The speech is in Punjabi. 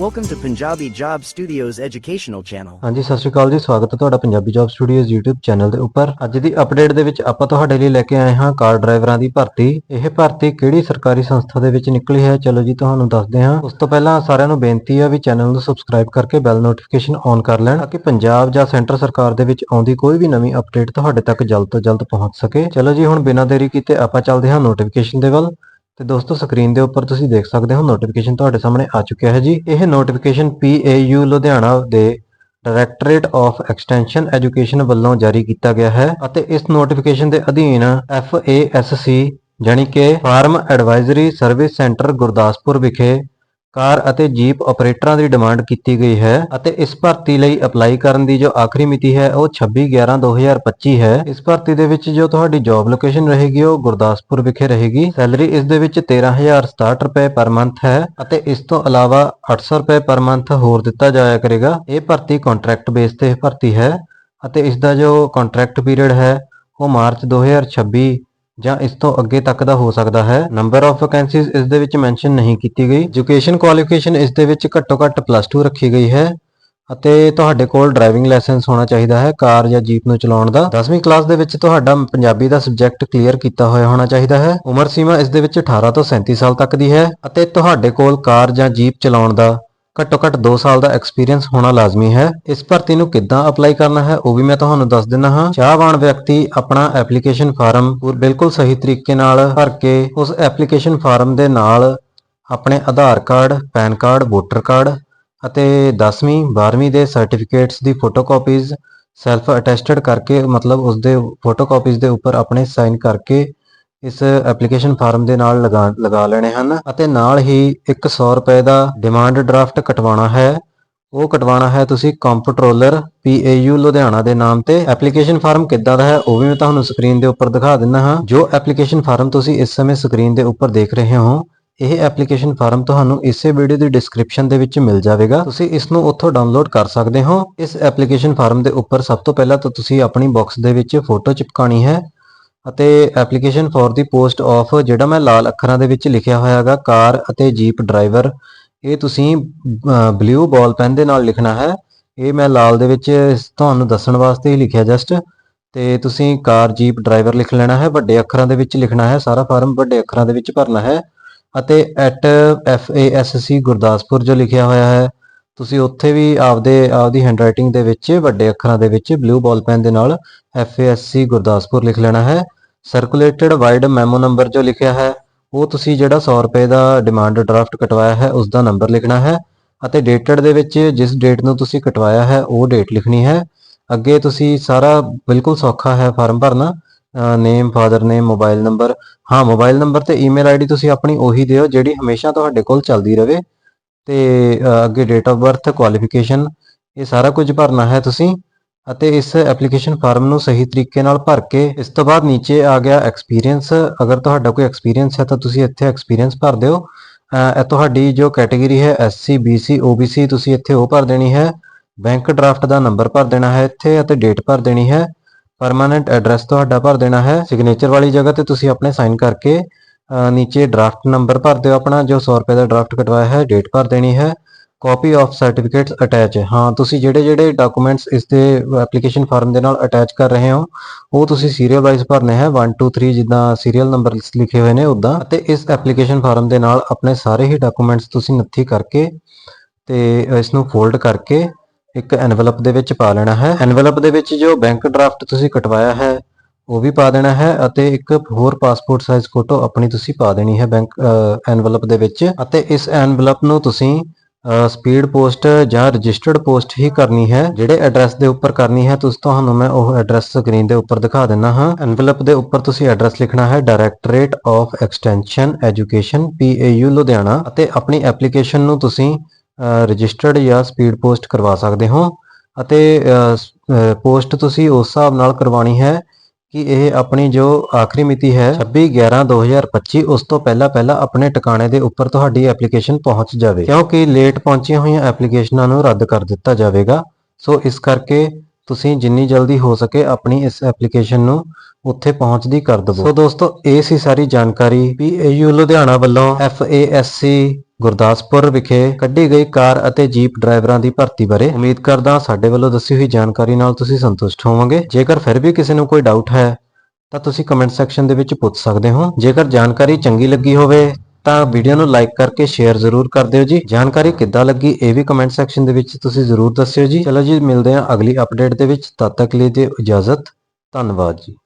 Welcome to Punjabi Job Studios educational channel. ਹਾਂਜੀ, ਸਤਿ ਸ਼੍ਰੀ ਅਕਾਲ ਜੀ। ਸਵਾਗਤ ਹੈ ਤੁਹਾਡਾ Punjabi job studios YouTube channel ਦੇ ਉੱਪਰ। ਅੱਜ ਦੀ ਅਪਡੇਟ ਦੇ ਵਿੱਚ ਆਪਾਂ ਤੁਹਾਡੇ ਲਈ ਲੈ ਕੇ ਆਏ ਹਾਂ ਕਾਰ ਡਰਾਈਵਰਾਂ ਦੀ ਭਰਤੀ। ਇਹ ਭਰਤੀ ਕਿਹੜੀ ਸਰਕਾਰੀ ਸੰਸਥਾ ਦੇ ਵਿੱਚ ਨਿਕਲੀ ਹੈ? ਚਲੋ ਜੀ, ਤੁਹਾਨੂੰ ਦੱਸਦੇ ਹਾਂ। ਉਸ ਤੋਂ ਪਹਿਲਾਂ ਸਾਰਿਆਂ ਨੂੰ ਬੇਨਤੀ ਹੈ ਵੀ ਚੈਨਲ ਨੂੰ ਸਬਸਕ੍ਰਾਈਬ ਕਰਕੇ ਬੈਲ ਨੋਟੀਫਿਕੇਸ਼ਨ ਔਨ ਕਰ ਲੈਣ, ਤਾਂ ਕਿ ਪੰਜਾਬ ਜਾਂ ਸੈਂਟਰ ਸਰਕਾਰ ਦੇ ਵਿੱਚ ਆਉਂਦੀ ਕੋਈ ਵੀ ਨਵੀਂ ਅਪਡੇਟ ਤੁਹਾਡੇ ਤੱਕ ਜਲਦ ਤੋਂ ਜਲਦ ਪਹੁੰਚ ਸਕੇ। ਚਲੋ ਜੀ, ਹੁਣ ਬਿਨਾਂ ਦੇਰੀ ਕੀਤੇ ਆਪਾਂ ਚੱਲਦੇ ਹਾਂ ਨੋਟੀਫਿਕੇਸ਼ਨ ਦੇ ਵੱਲ। ਤੇ ਦੋਸਤੋ ਸਕਰੀਨ ਦੇ ਉੱਪਰ ਤੁਸੀਂ ਦੇਖ ਸਕਦੇ ਹੋ ਨੋਟੀਫਿਕੇਸ਼ਨ ਤੁਹਾਡੇ ਸਾਹਮਣੇ ਆ ਚੁੱਕਿਆ ਹੈ ਜੀ। ਇਹ ਨੋਟੀਫਿਕੇਸ਼ਨ PAU ਲੁਧਿਆਣਾ ਦੇ ਡਾਇਰੈਕਟੋਰੇਟ ਆਫ ਐਕਸਟੈਂਸ਼ਨ ਐਜੂਕੇਸ਼ਨ ਵੱਲੋਂ ਜਾਰੀ ਕੀਤਾ ਗਿਆ ਹੈ ਅਤੇ ਇਸ ਨੋਟੀਫਿਕੇਸ਼ਨ ਦੇ ਅਧੀਨ FASC ਜਾਣੀ ਕਿ farm advisory service centre Gurdaspur ਵਿਖੇ ਕਾਰ ਅਤੇ ਜੀਪ ਆਪਰੇਟਰਾਂ ਦੀ ਡਿਮਾਂਡ ਕੀਤੀ ਗਈ ਹੈ ਅਤੇ ਇਸ ਭਰਤੀ ਲਈ ਅਪਲਾਈ ਕਰਨ ਦੀ ਜੋ ਆਖਰੀ ਮਿਤੀ ਹੈ, ਉਹ 26/11/2025 ਹੈ। ਇਸ ਭਰਤੀ ਦੇ ਵਿੱਚ ਜੋ ਤੁਹਾਡੀ ਜੌਬ ਲੋਕੇਸ਼ਨ ਰਹੇਗੀ, ਉਹ ਗੁਰਦਾਸਪੁਰ ਵਿਖੇ ਰਹੇਗੀ। ਸੈਲਰੀ ਇਸ ਦੇ ਵਿੱਚ 13067 ਰੁਪਏ ਪਰ ਮੰਥ ਹੈ ਅਤੇ ਇਸ ਤੋਂ ਇਲਾਵਾ 800 ਰੁਪਏ ਪਰ ਮੰਥ ਹੋਰ ਦਿੱਤਾ ਜਾਇਆ ਕਰੇਗਾ। ਇਹ ਭਰਤੀ ਕੰਟਰੈਕਟ ਬੇਸ ਤੇ ਭਰਤੀ ਹੈ ਅਤੇ ਇਸ ਦਾ ਜੋ ਕੰਟਰੈਕਟ ਪੀਰੀਅਡ ਹੈ, ਉਹ ਮਾਰਚ 2026 ਜਾਂ ਇਸ ਤੋਂ ਅੱਗੇ ਤੱਕ ਦਾ ਹੋ ਸਕਦਾ ਹੈ। ਨੰਬਰ ਆਫ ਵੈਕੈਂਸੀਜ਼ ਇਸ ਦੇ ਵਿੱਚ ਮੈਂਸ਼ਨ ਨਹੀਂ ਕੀਤੀ ਗਈ। ਐਜੂਕੇਸ਼ਨ ਕੁਆਲੀਫਿਕੇਸ਼ਨ ਇਸ ਦੇ ਵਿੱਚ ਘੱਟੋ ਘੱਟ 2 ਰੱਖੀ ਗਈ ਹੈ ਅਤੇ ਤੁਹਾਡੇ ਕੋਲ ਡਰਾਈਵਿੰਗ ਲਾਇਸੈਂਸ ਹੋਣਾ ਚਾਹੀਦਾ ਹੈ ਕਾਰ ਜਾਂ ਜੀਪ ਨੂੰ ਚਲਾਉਣ ਦਾ। 10ਵੀਂ ਕਲਾਸ ਦੇ ਵਿੱਚ ਤੁਹਾਡਾ ਪੰਜਾਬੀ ਦਾ ਸਬਜੈਕਟ ਕਲੀਅਰ ਕੀਤਾ ਹੋਇਆ ਹੋਣਾ ਚਾਹੀਦਾ ਹੈ। ਉਮਰ ਸੀਮਾ ਇਸ ਦੇ ਵਿੱਚ 18 ਤੋਂ 37 ਸਾਲ ਤੱਕ ਦੀ ਹੈ ਅਤੇ ਤੁਹਾਡੇ ਕੋਲ ਕਾਰ ਜਾਂ ਜੀਪ ਚਲਾਉਣ ਦਾ ਘੱਟੋ ਘੱਟ 2 ਸਾਲ ਦਾ ਐਕਸਪੀਰੀਅੰਸ ਹੋਣਾ ਲਾਜ਼ਮੀ ਹੈ। ਇਸ ਭਰਤੀ ਨੂੰ ਕਿੱਦਾਂ ਅਪਲਾਈ ਕਰਨਾ ਹੈ, ਉਹ ਵੀ ਮੈਂ ਤੁਹਾਨੂੰ ਦੱਸ ਦਿੰਦਾ ਹਾਂ। ਚਾਹਵਾਨ ਵਿਅਕਤੀ ਆਪਣਾ ਐਪਲੀਕੇਸ਼ਨ ਫਾਰਮ ਬਿਲਕੁਲ ਸਹੀ ਤਰੀਕੇ ਨਾਲ ਭਰ ਕੇ ਉਸ ਐਪਲੀਕੇਸ਼ਨ ਫਾਰਮ ਦੇ ਨਾਲ ਆਪਣੇ Aadhaar card, PAN card, voter card ਅਤੇ 10ਵੀਂ 12ਵੀਂ ਦੇ ਸਰਟੀਫਿਕੇਟਸ ਦੀ ਫੋਟੋਕਾਪੀਜ਼ ਸੈਲਫ ਅਟੈਸਟਡ ਕਰਕੇ ਮਤਲਬ ਉਸ ਦੇ ਫੋਟੋਕਾਪੀਜ਼ ਦੇ ਉੱਪਰ ਆਪਣੇ ਸਾਈਨ ਕਰਕੇ ਇਸ ਐਪਲੀਕੇਸ਼ਨ ਫਾਰਮ ਦੇ ਨਾਲ ਲਗਾ ਲੈਣੇ ਹਨ ਅਤੇ ਨਾਲ ਹੀ 100 ਰੁਪਏ ਦਾ ਡਿਮਾਂਡ ਡਰਾਫਟ ਕਟਵਾਉਣਾ ਹੈ। ਉਹ ਕਟਵਾਉਣਾ ਹੈ ਤੁਸੀਂ ਕੰਪਟਰੋਲਰ PAU ਲੁਧਿਆਣਾ ਦੇ ਨਾਮ ਤੇ। ਐਪਲੀਕੇਸ਼ਨ ਫਾਰਮ ਕਿੱਦਾਂ ਦਾ ਹੈ ਉਹ ਵੀ ਮੈਂ ਤੁਹਾਨੂੰ ਸਕਰੀਨ ਦੇ ਉੱਪਰ ਦਿਖਾ ਦਿੰਦਾ ਹਾਂ। ਜੋ ਐਪਲੀਕੇਸ਼ਨ ਫਾਰਮ ਤੁਸੀਂ ਇਸ ਸਮੇਂ ਸਕਰੀਨ ਦੇ ਉੱਪਰ ਦੇਖ ਰਹੇ ਹੋ, ਇਹ ਐਪਲੀਕੇਸ਼ਨ ਫਾਰਮ ਤੁਹਾਨੂੰ ਇਸੇ ਵੀਡੀਓ ਦੀ ਡਿਸਕ੍ਰਿਪਸ਼ਨ ਦੇ ਵਿੱਚ ਮਿਲ ਜਾਵੇਗਾ। ਤੁਸੀਂ ਇਸ ਨੂੰ ਉੱਥੋਂ ਡਾਊਨਲੋਡ ਕਰ ਸਕਦੇ ਹੋ। ਇਸ ਐਪਲੀਕੇਸ਼ਨ ਫਾਰਮ ਦੇ ਉੱਪਰ ਸਭ ਤੋਂ ਪਹਿਲਾਂ ਤਾਂ ਤੁਸੀਂ ਆਪਣੀ ਬਾਕਸ ਦੇ ਵਿੱਚ ਫੋਟੋ ਚਿਪਕਾਣੀ ਹੈ। ਅਤੇ ਐਪਲੀਕੇਸ਼ਨ ਫॉर ਦੀ ਪੋਸਟ ਆਫ ਜਿਹੜਾ ਮੈਂ ਲਾਲ ਅੱਖਰਾਂ ਦੇ ਵਿੱਚ ਲਿਖਿਆ ਹੋਇਆ ਹੈਗਾ, ਕਾਰ ਅਤੇ ਜੀਪ ਡਰਾਈਵਰ ਇਹ ਤੁਸੀਂ ਬਲੂ ਬਾਲ ਪੈਨ ਦੇ ਨਾਲ ਲਿਖਣਾ ਹੈ। ਇਹ ਮੈਂ ਲਾਲ ਦੇ ਵਿੱਚ ਤੁਹਾਨੂੰ ਦੱਸਣ ਵਾਸਤੇ ਹੀ ਲਿਖਿਆ ਜਸਟ ਤੇ ਤੁਸੀਂ ਕਾਰ ਜੀਪ ਡਰਾਈਵਰ ਲਿਖ ਲੈਣਾ ਹੈ, ਵੱਡੇ ਅੱਖਰਾਂ ਦੇ ਵਿੱਚ ਲਿਖਣਾ ਹੈ, ਸਾਰਾ ਫਾਰਮ ਵੱਡੇ ਅੱਖਰਾਂ ਦੇ ਵਿੱਚ ਭਰਨਾ ਹੈ। ਅਤੇ ਐਟ FASC ਗੁਰਦਾਸਪੁਰ ਜੋ ਲਿਖਿਆ ਹੋਇਆ ਹੈ, ਤੁਸੀਂ ਉੱਥੇ ਵੀ ਆਪਦੇ, ਆਪਦੀ ਹੈਂਡਰਾਈਟਿੰਗ ਦੇ ਵਿੱਚ ਵੱਡੇ ਅੱਖਰਾਂ ਦੇ ਵਿੱਚ ਬਲੂ ਬਾਲ ਪੈਨ ਦੇ ਨਾਲ FASC ਗੁਰਦਾਸਪੁਰ ਲਿਖ ਲੈਣਾ ਹੈ। ਸਰਕੂਲੇਟਡ ਵਾਈਡ ਮੈਮੋ ਨੰਬਰ ਜੋ ਲਿਖਿਆ ਹੈ, ਉਹ ਤੁਸੀਂ ਜਿਹੜਾ 100 ਰੁਪਏ ਦਾ ਡਿਮਾਂਡ ਡਰਾਫਟ ਕਟਵਾਇਆ ਹੈ ਉਸ ਦਾ ਨੰਬਰ ਲਿਖਣਾ ਹੈ ਅਤੇ ਡੇਟਡ ਦੇ ਵਿੱਚ ਜਿਸ ਡੇਟ ਨੂੰ ਤੁਸੀਂ ਕਟਵਾਇਆ ਹੈ, ਉਹ ਡੇਟ ਲਿਖਣੀ ਹੈ। ਅੱਗੇ ਤੁਸੀਂ ਸਾਰਾ ਬਿਲਕੁਲ ਸੌਖਾ ਹੈ ਫਾਰਮ ਭਰਨਾ name father name mobile number ਹਾਂ ਮੋਬਾਈਲ ਨੰਬਰ ਤੇ ਈਮੇਲ ਆਈਡੀ ਤੁਸੀਂ ਆਪਣੀ ਉਹੀ ਦਿਓ ਜਿਹੜੀ ਹਮੇਸ਼ਾ ਤੁਹਾਡੇ ਕੋਲ ਚੱਲਦੀ ਰਹੇ ਤੇ ਅੱਗੇ ਡੇਟ ਆਫ ਬਰਥ ਕੁਆਲੀਫਿਕੇਸ਼ਨ ਇਹ ਸਾਰਾ ਕੁਝ ਭਰਨਾ ਹੈ ਤੁਸੀਂ। ਅਤੇ ਇਸ ਐਪਲੀਕੇਸ਼ਨ ਫਾਰਮ ਨੂੰ ਸਹੀ ਤਰੀਕੇ ਨਾਲ ਭਰ ਕੇ ਇਸ ਤੋਂ ਬਾਅਦ ਨੀਚੇ ਆ ਗਿਆ ਐਕਸਪੀਰੀਅੰਸ ਅਗਰ ਤੁਹਾਡਾ ਕੋਈ ਐਕਸਪੀਰੀਅੰਸ ਹੈ ਤਾਂ ਤੁਸੀਂ ਇੱਥੇ ਐਕਸਪੀਰੀਅੰਸ ਭਰ ਦਿਓ। ਇਹ ਤੁਹਾਡੀ ਜੋ ਕੈਟਾਗਰੀ ਹੈ SC BC OBC ਤੁਸੀਂ ਇੱਥੇ ਉਹ ਭਰ ਦੇਣੀ ਹੈ। ਬੈਂਕ ਡਰਾਫਟ ਦਾ ਨੰਬਰ ਭਰ ਦੇਣਾ ਹੈ ਇੱਥੇ ਅਤੇ ਡੇਟ ਭਰ ਦੇਣੀ ਹੈ। ਪਰਮਾਨੈਂਟ ਐਡਰੈਸ ਤੁਹਾਡਾ ਭਰ ਦੇਣਾ ਹੈ। ਸਿਗਨੇਚਰ ਵਾਲੀ ਜਗ੍ਹਾ ਤੇ ਤੁਸੀਂ ਆਪਣੇ ਸਾਈਨ ਕਰਕੇ ਨੀਚੇ ਡਰਾਫਟ ਨੰਬਰ ਭਰ ਦਿਓ ਆਪਣਾ, ਜੋ 100 ਰੁਪਏ ਦਾ ਡਰਾਫਟ ਕਟਵਾਇਆ ਹੈ ਡੇਟ ਭਰ ਦੇਣੀ ਹੈ। ਕਾਪੀ ਆਫ ਸਰਟੀਫਿਕੇਟਸ ਅਟੈਚ ਹਾਂ, ਤੁਸੀਂ ਜਿਹੜੇ ਜਿਹੜੇ ਡਾਕੂਮੈਂਟਸ ਇਸ ਦੇ ਐਪਲੀਕੇਸ਼ਨ ਫਾਰਮ ਦੇ ਨਾਲ ਅਟੈਚ ਕਰ ਰਹੇ ਹੋ, ਉਹ ਤੁਸੀਂ ਸੀਰੀਅਲ ਵਾਈਜ਼ ਭਰਨੇ ਹੈ। 1 2 3 ਜਿੱਦਾਂ ਸੀਰੀਅਲ ਨੰਬਰ ਲਿਖੇ ਹੋਏ ਨੇ ਉਦਾਂ ਅਤੇ ਇਸ ਐਪਲੀਕੇਸ਼ਨ ਫਾਰਮ ਦੇ ਨਾਲ ਆਪਣੇ ਸਾਰੇ ਹੀ ਡਾਕੂਮੈਂਟਸ ਤੁਸੀਂ ਨੱਥੀ ਕਰਕੇ ਤੇ ਇਸ ਨੂੰ ਫੋਲਡ ਕਰਕੇ ਇੱਕ ਐਨਵਲਪ ਦੇ ਵਿੱਚ ਪਾ ਲੈਣਾ ਹੈ। ਐਨਵਲਪ ਦੇ ਵਿੱਚ ਜੋ ਬੈਂਕ ਡਰਾਫਟ ਤੁਸੀਂ ਕਟਵਾਇਆ ਹੈ, ਉਹ ਵੀ ਪਾ ਦੇਣਾ ਹੈ ਅਤੇ ਇੱਕ ਹੋਰ ਪਾਸਪੋਰਟ ਸਾਈਜ਼ ਫੋਟੋ ਆਪਣੀ ਤੁਸੀਂ ਪਾ ਦੇਣੀ ਹੈ ਬੈਂਕ ਐਨਵੈਲਪ ਦੇ ਵਿੱਚ। ਅਤੇ ਇਸ ਐਨਵੈਲਪ ਨੂੰ ਤੁਸੀਂ ਸਪੀਡ ਪੋਸਟ ਜਾਂ ਰਜਿਸਟਰਡ ਪੋਸਟ ਹੀ ਕਰਨੀ ਹੈ, ਜਿਹੜੇ ਐਡਰੈਸ ਦੇ ਉੱਪਰ ਕਰਨੀ ਹੈ, ਤੁਸੀਂ ਤੁਹਾਨੂੰ ਮੈਂ ਉਹ ਐਡਰੈਸ ਸਕਰੀਨ ਦੇ ਉੱਪਰ ਦਿਖਾ ਦਿੰਦਾ ਹਾਂ। ਐਨਵਲਪ ਦੇ ਉੱਪਰ ਤੁਸੀਂ ਐਡਰੈਸ ਲਿਖਣਾ ਹੈ directorate of extension education PAU Ludhiana ਅਤੇ ਆਪਣੀ ਐਪਲੀਕੇਸ਼ਨ ਨੂੰ ਤੁਸੀਂ ਰਜਿਸਟਰਡ ਜਾਂ ਸਪੀਡ ਪੋਸਟ ਕਰਵਾ ਸਕਦੇ ਹੋ। ਅਤੇ ਪੋਸਟ ਤੁਸੀਂ ਉਸ ਹਿਸਾਬ ਨਾਲ ਕਰਵਾਉਣੀ ਹੈ ਕਿ ਇਹ ਆਪਣੀ ਜੋ ਆਖਰੀ ਮਿਤੀ ਹੈ 26/11/2025 ਉਸ ਤੋਂ ਪਹਿਲਾਂ ਪਹਿਲਾਂ ਆਪਣੇ ਟਿਕਾਣੇ ਦੇ ਉੱਪਰ ਤੁਹਾਡੀ ਐਪਲੀਕੇਸ਼ਨ ਪਹੁੰਚ ਜਾਵੇ। ਕਿਉਂਕਿ ਲੇਟ ਪਹੁੰਚੀਆਂ ਹੋਈਆਂ ਐਪਲੀਕੇਸ਼ਨਾਂ ਨੂੰ ਰੱਦ ਕਰ ਦਿੱਤਾ ਜਾਵੇਗਾ। ਸੋ ਇਸ ਕਰਕੇ ਤੁਸੀਂ ਜਿੰਨੀ ਜਲਦੀ ਹੋ ਸਕੇ ਆਪਣੀ ਇਸ ਐਪਲੀਕੇਸ਼ਨ ਨੂੰ ਉੱਥੇ ਪਹੁੰਚਦੀ ਕਰ ਦਿਵੋ। ਸੋ ਦੋਸਤੋ, ਇਹ ਸੀ ਸਾਰੀ ਜਾਣਕਾਰੀ PAU ਲੁਧਿਆਣਾ ਵੱਲੋਂ FASC ਗੁਰਦਾਸਪੁਰ ਵਿਖੇ ਕੱਢੀ ਗਈ ਕਾਰ ਅਤੇ ਜੀਪ ਡਰਾਈਵਰਾਂ ਦੀ ਭਰਤੀ ਬਾਰੇ ਉਮੀਦ ਕਰਦਾ ਸਾਡੇ ਵੱਲੋਂ ਦੱਸੀ ਹੋਈ ਜਾਣਕਾਰੀ ਨਾਲ ਤੁਸੀਂ ਸੰਤੁਸ਼ਟ ਹੋਵੋਗੇ। ਜੇਕਰ ਫਿਰ ਵੀ ਕਿਸੇ ਨੂੰ ਕੋਈ ਡਾਊਟ ਹੈ, ਤਾਂ ਤੁਸੀਂ ਕਮੈਂਟ ਸੈਕਸ਼ਨ ਦੇ ਵਿੱਚ ਪੁੱਛ ਸਕਦੇ ਹੋ। ਜੇਕਰ ਜਾਣਕਾਰੀ ਚੰਗੀ ਲੱਗੀ ਹੋਵੇ, ਤਾਂ ਵੀਡੀਓ ਨੂੰ ਲਾਈਕ ਕਰਕੇ ਸ਼ੇਅਰ ਜ਼ਰੂਰ ਕਰ ਦਿਓ ਜੀ। ਜਾਣਕਾਰੀ ਕਿੱਦਾਂ ਲੱਗੀ, ਇਹ ਵੀ ਕਮੈਂਟ ਸੈਕਸ਼ਨ ਦੇ ਵਿੱਚ ਤੁਸੀਂ ਜ਼ਰੂਰ ਦੱਸਿਓ ਜੀ। ਚਲੋ ਜੀ, ਮਿਲਦੇ ਹਾਂ ਅਗਲੀ ਅਪਡੇਟ ਦੇ ਵਿੱਚ। ਤਦ ਤੱਕ ਲਈ ਦਿਓ ਇਜਾਜ਼ਤ। ਧੰਨਵਾਦ ਜੀ।